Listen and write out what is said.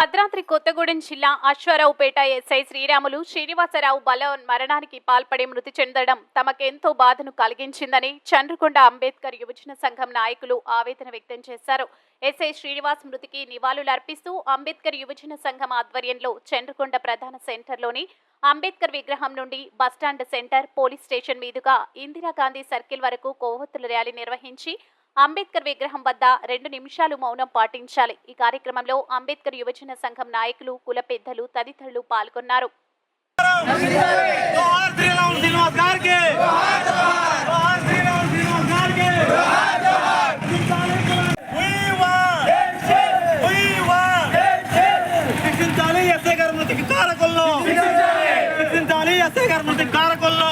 భద్రాద్రి కొత్తగూడెం జిల్లా అశ్వారావుపేట ఎస్ఐ శ్రీరాములు శ్రీనివాసరావు బలవన్ మరణానికి పాల్పడి మృతి చెందడం తమకెంతో బాధను కలిగించిందని చంద్రకొండ అంబేద్కర్ యువజన సంఘం నాయకులు ఆవేదన వ్యక్తం చేశారు. ఎస్ఐ శ్రీనివాస్ మృతికి నివాళులర్పిస్తూ అంబేద్కర్ యువజన సంఘం ఆధ్వర్యంలో చంద్రకొండ ప్రధాన సెంటర్లోని అంబేద్కర్ విగ్రహం నుండి బస్టాండ్ సెంటర్ పోలీస్ స్టేషన్ మీదుగా ఇందిరాగాంధీ సర్కిల్ వరకు కొవ్వొత్తుల ర్యాలీ నిర్వహించి అంబేద్కర్ విగ్రహం వద్ద రెండు నిమిషాలు మౌనం పాటించాలి. ఈ కార్యక్రమంలో అంబేద్కర్ యువజన సంఘం నాయకులు కుల పెద్దలు తదితరులు పాల్గొన్నారు. కారకొల్లో కారకొల్లో